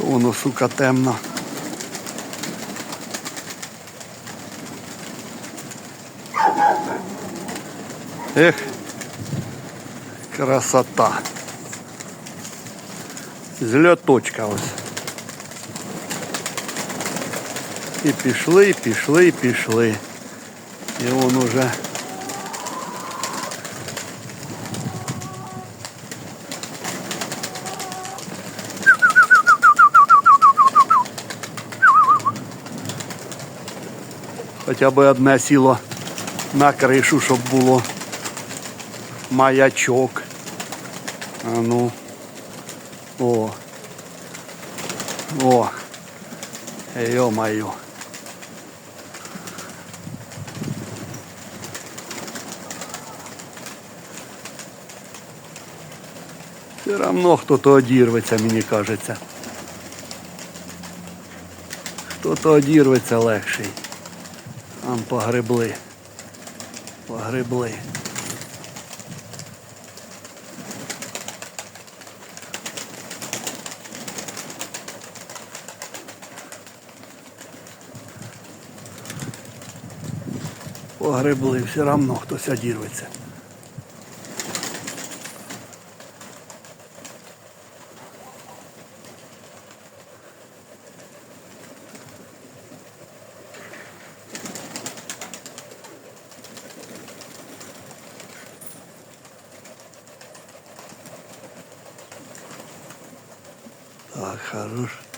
Воно, сука, темно. Ех, красота. Зльоточка ось. І пішли, пішли, пішли. І он уже. Хоча б одне сіло на кришу, щоб було маячок. А ну. О. О. Йо-моє. Все равно хто-то одірветься, мені кажеться. Хто-то одірветься легший. Там погребли. Погребли. Погребли, все равно хтось одірветься. Так, хорош.